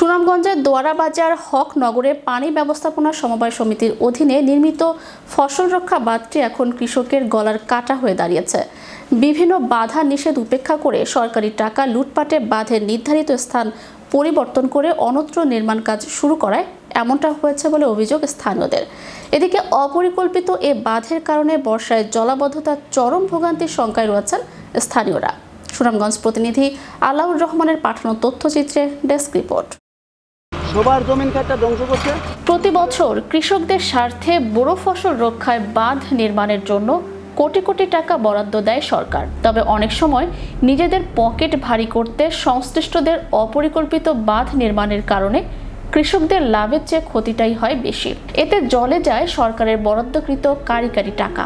সুনামগঞ্জের দোয়ারাবাজার হক নগরে পানি ব্যবস্থাপনা সমবায় সমিতির অধীনে নির্মিত ফসল রক্ষা বাঁধটি এখন কৃষকের গলার কাটা হয়ে দাঁড়িয়েছে। বিভিন্ন বাধা নিষেধ উপেক্ষা করে সরকারি টাকা লুটপাটে বাঁধের নির্ধারিত স্থান পরিবর্তন করে অন্যত্র নির্মাণ কাজ শুরু করায় এমনটা হয়েছে বলে অভিযোগ স্থানীয়দের। এদিকে অপরিকল্পিত এ বাঁধের কারণে বর্ষায় জলাবদ্ধতার চরম ভোগান্তির শঙ্কায় রয়েছেন স্থানীয়রা। সুনামগঞ্জ প্রতিনিধি আলাউর রহমানের পাঠানো তথ্যচিত্রে ডেস্ক রিপোর্ট। সবার জমিন কাটটা ধ্বংস করছে? প্রতি বছর কৃষকদের স্বার্থে বোরো ফসল রক্ষায় বাঁধ নির্মাণের জন্য কোটি কোটি টাকা বরাদ্দ দেয় সরকার। তবে অনেক সময় নিজেদের পকেট ভারী করতে সংশ্লিষ্টদের অপরিকল্পিত বাঁধ নির্মাণের কারণে কৃষকদের লাভের চেয়ে ক্ষতিটাই হয় বেশি। এতে জলে যায় সরকারের বরাদ্দকৃত কারি কারি টাকা।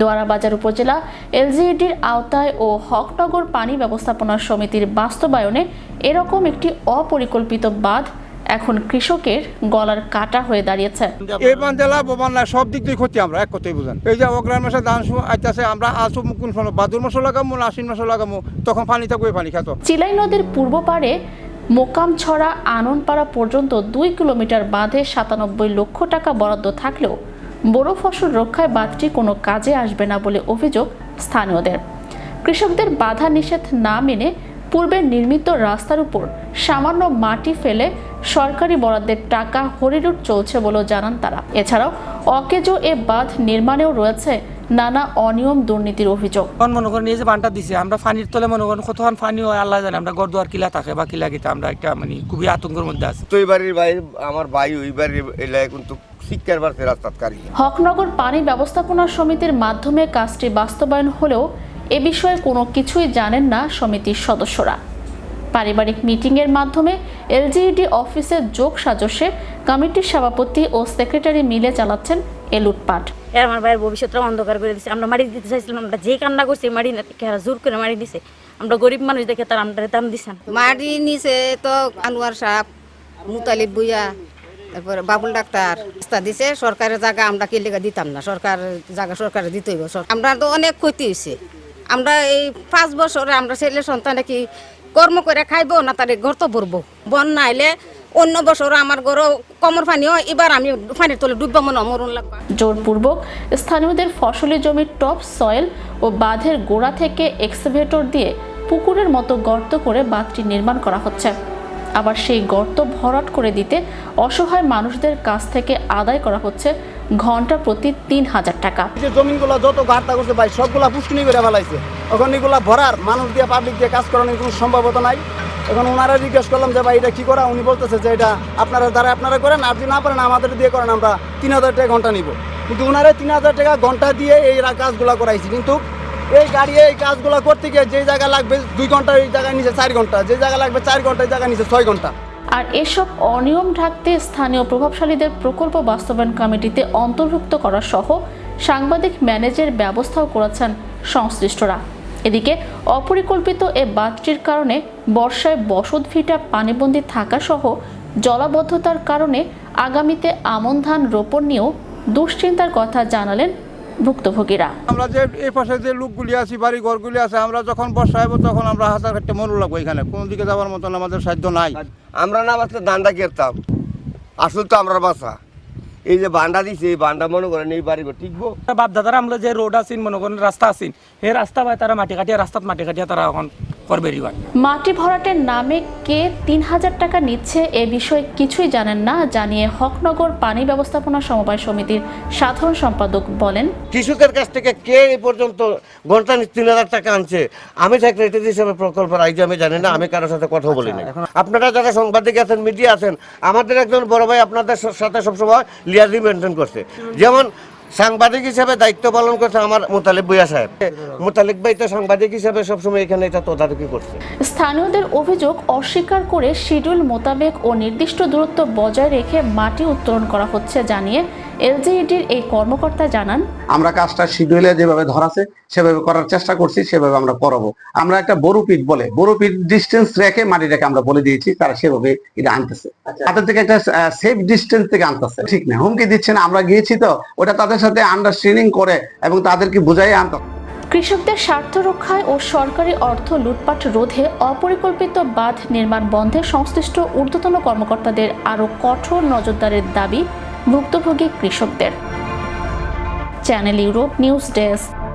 দোয়ারাবাজার উপজেলা এলজিইডির আওতায় ও হকনগর পানি ব্যবস্থাপনা সমিতির বাস্তবায়নে এরকম একটি অপরিকল্পিত বাঁধ এখন কৃষকের গলার কাটা হয়ে দাঁড়িয়েছে। এই বান্ধেলা বোবান্না সব দিক দিয়ে ক্ষতি আমরা এক কথাই বুঝান। এই যে অগ্রাণ মাসে ধান আইতাছে আমরা আসো কোন ফল বাদুর মাসও লাগামো না আশ্বিন মাসও লাগামো তখন পানি থাকবে পানি খাতো। চিলাই নদীর পূর্ব পারে মোকামছড়া আননপাড়া পর্যন্ত দুই কিলোমিটার বাঁধে সাতানব্বই লক্ষ টাকা বরাদ্দ থাকলেও বড় ফসল রক্ষায় বাঁধটি কোনো কাজে আসবে না বলে অভিযোগ স্থানীয়দের। কৃষকদের বাধা নিষেধ না মেনে পূর্বে নির্মিত রাস্তার উপর সামান্য মাটি ফেলে সরকারি বরাদ্দের টাকা হরিলুট চলছে বলেও জানান তারা। এছাড়াও অকেজো এ বাঁধ নির্মাণেও রয়েছে নানা অনিয়ম দুর্নীতির অভিযোগ। মনে করেন এই যে বানটা দিছে আমরা ফানির তলে মনে করেন কতক্ষণ পানি হয় আল্লাহ জানে আমরা গরদুয়ার কিলা থাকে বা কিলা গিতা আমরা একটা মানে খুবই আতঙ্কের মধ্যে আছি। তো এই বাড়ির ভাই আমার ভাই ওই বাড়ির এলাকায় কিন্তু শিক্ষার বাড়ছে রাস্তাত কারি হকনগর পানি ব্যবস্থাপনা সমিতির মাধ্যমে কাজটি বাস্তবায়ন হলেও এ বিষয়ে কোনো কিছুই জানেন না সমিতির সদস্যরা। পারিবারিক মিটিংয়ের মাধ্যমে এলজিইডি অফিসের যোগ সাজসে কমিটির সভাপতি ও সেক্রেটারি মিলে চালাচ্ছেন এ লুটপাট। এর আমার ভাইয়ের ভবিষ্যৎটা অন্ধকার করে দিছে। আমরা মারি দিতে চাইছিলাম আমরা যে কান্না করছি মারি না এরা জোর করে মারি দিছে। আমরা গরিব মানুষ দেখে তার আমরা দাম দিছে। না নিছে তো আনোয়ার সাহেব মুতালিব বুইয়া। তারপরে বাবুল ডাক্তার রাস্তা দিছে, সরকারের জায়গা আমরা কি লেগে দিতাম না? সরকার জায়গা সরকারে দিতে হইব। আমরা তো অনেক ক্ষতি হয়েছে আমরা এই পাঁচ বছরে আমরা ছেলে সন্তানে কি কর্ম করে খাইবো না তার ঘর তো ভরবো বন্যা আইলে অন্য বছর আমার ঘরও কমর হয় এবার আমি পানির তলে ডুববা মনে মরণ লাগবা। জোরপূর্বক স্থানীয়দের ফসলি জমির টপ, সয়েল ও বাঁধের গোড়া থেকে এক্সভেটর দিয়ে পুকুরের মতো গর্ত করে বাঁধটি নির্মাণ করা হচ্ছে। আবার সেই গর্ত ভরাট করে দিতে অসহায় মানুষদের কাছ থেকে আদায় করা হচ্ছে ঘণ্টা প্রতি তিন হাজার টাকা। যে জমিনগুলো যত গাড়তা করছে ভাই, সবগুলা পুষ্কিনি করে ফেলাইছে। এখন এগুলা ভরার, মানুষ দিয়ে পাবলিক দিয়ে কাজ করানোর কোনো সম্ভাবতা নাই। এখন ওনারা জিজ্ঞেস করলাম যে, ভাই, এটা কি করা? উনি বলতেছে যে, এটা আপনারা দ্বারা আপনারা করেন, আর যদি না পারেন আমাদের দিয়ে করেন, আমরা তিন হাজার টাকা ঘণ্টা নিব। কিন্তু ওনারা তিন হাজার টাকা ঘণ্টা দিয়ে এই কাজগুলা করাইছি। কিন্তু এই গাড়ি, এই কাজগুলো করতে গিয়ে যে জায়গা লাগবে, দুই ঘণ্টা এই জায়গায় নিচে, চার ঘণ্টা। যে জায়গা লাগবে, চার ঘণ্টা এই জায়গায় নিচে, ছয় ঘণ্টা। আর এসব অনিয়ম ঢাকতে স্থানীয় প্রভাবশালীদের প্রকল্প বাস্তবায়ন কমিটিতে অন্তর্ভুক্ত করা সহ সাংবাদিক ম্যানেজের ব্যবস্থাও করেছেন সংশ্লিষ্টরা। এদিকে অপরিকল্পিত এ বাঁধটির কারণে বর্ষায় বসত ভিটা পানিবন্দী থাকা সহ জলাবদ্ধতার কারণে আগামীতে আমন ধান রোপণ নিয়েও দুশ্চিন্তার কথা জানালেন ভুক্তভোগীরা। আমরা যে এই পাশে যে লোকগুলি আছি বাড়ি ঘরগুলি আছে আমরা যখন বর্ষা হব তখন আমরা হাজার কাটতে মরু লাগবো এখানে। কোন দিকে যাওয়ার মতন আমাদের সাধ্য নাই। আমরা না বাঁচলে দান্ডা কেরতাম? আসল তো আমরা বাসা এই যে বান্ডা দিছে এই বান্ডা মনে করেন এই বাড়ি টিকবো বাপ দাদারা আমরা যে রোড আছেন মনে করেন রাস্তা আছেন এই রাস্তা বা তারা মাটি কাটিয়া রাস্তাত মাটি কাটিয়া তারা এখন করবে মাটি ভরাটের নামে কে তিন হাজার টাকা নিচ্ছে এ বিষয়ে কিছুই জানেন না জানিয়ে হকনগর পানি ব্যবস্থাপনা সমবায় সমিতির সাধারণ সম্পাদক বলেন কৃষকের কাছ থেকে কে এই পর্যন্ত ঘণ্টা তিন হাজার টাকা আনছে? আমি সেক্রেটারি হিসেবে প্রকল্পের আইজি আমি জানি না আমি কারোর সাথে কথা বলি না আপনারা যারা সাংবাদিক আছেন মিডিয়া আছেন আমাদের একজন বড় ভাই আপনাদের সাথে সবসময় লিয়াজি মেনটেন করছে। যেমন সাংবাদিক হিসেবে দায়িত্ব পালন করছে আমার মোতালিক বইয়া সাহেব। মোতালিক ভাই তো সাংবাদিক হিসেবে সবসময় এখানে এটা তদারকি করছে। স্থানীয়দের অভিযোগ অস্বীকার করে শিডিউল মোতাবেক ও নির্দিষ্ট দূরত্ব বজায় রেখে মাটি উত্তোলন করা হচ্ছে জানিয়ে এলজিইডির এই কর্মকর্তা জানান আমরা কাজটা শিডিউলে যেভাবে ধরাছে সেভাবে করার চেষ্টা করছি সেভাবে আমরা করাবো। আমরা একটা বড় পিট বলে বড় পিট ডিস্টেন্স রেখে মাটিটাকে আমরা বলে দিয়েছি তারা সেভাবে এটা আনতেছে। তাদের থেকে একটা সেফ ডিস্টেন্স থেকে আনতেছে। ঠিক না হুমকি দিচ্ছে না আমরা গিয়েছি তো ওটা তাদের সাথে আন্ডারস্ট্যান্ডিং করে এবং তাদেরকে বুঝাই আনতে। কৃষকদের স্বার্থ রক্ষায় ও সরকারি অর্থ লুটপাট রোধে অপরিকল্পিত বাঁধ নির্মাণ বন্ধে সংশ্লিষ্ট ঊর্ধ্বতন কর্মকর্তাদের আরও কঠোর নজরদারের দাবি ভুক্তভোগী কৃষকদের। Channel Europe news desk.